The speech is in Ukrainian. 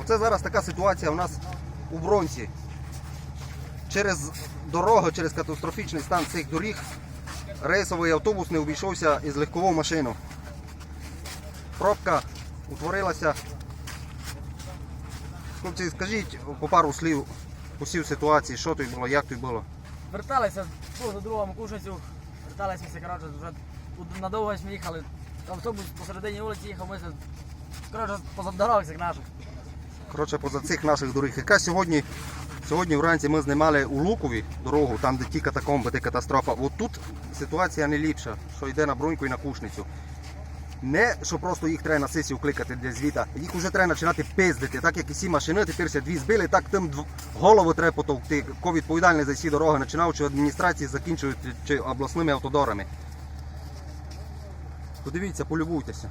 Оце зараз така ситуація у нас у Бронці. Через дорогу, через катастрофічний стан цих доріг рейсовий автобус не обійшовся із легковою машиною. Пробка утворилася. Хлопці, скажіть по пару слів усі ситуації, що тут було, як тут було. Верталися до другому кушацю, верталися коротше, вже надовго ми їхали. Автобус посередині вулиці їхав, ми коротше, поза дорогах всіх наших. Коротше, поза цих наших доріг. Яка сьогодні, сьогодні вранці ми знімали у Лукові дорогу, там де ті катакомби, де катастрофа. От тут ситуація не ліпша, що йде на броньку і на кушницю. Не що просто їх треба на сесію кликати для звіта, їх вже треба починати пиздити, так як і всі машини, тепер дві збили, так тим дв- голову треба потовкти. Ко відповідальний за ці дороги, починаючи адміністрації, закінчуючи обласними автодорами. Подивіться, полюбуйтеся.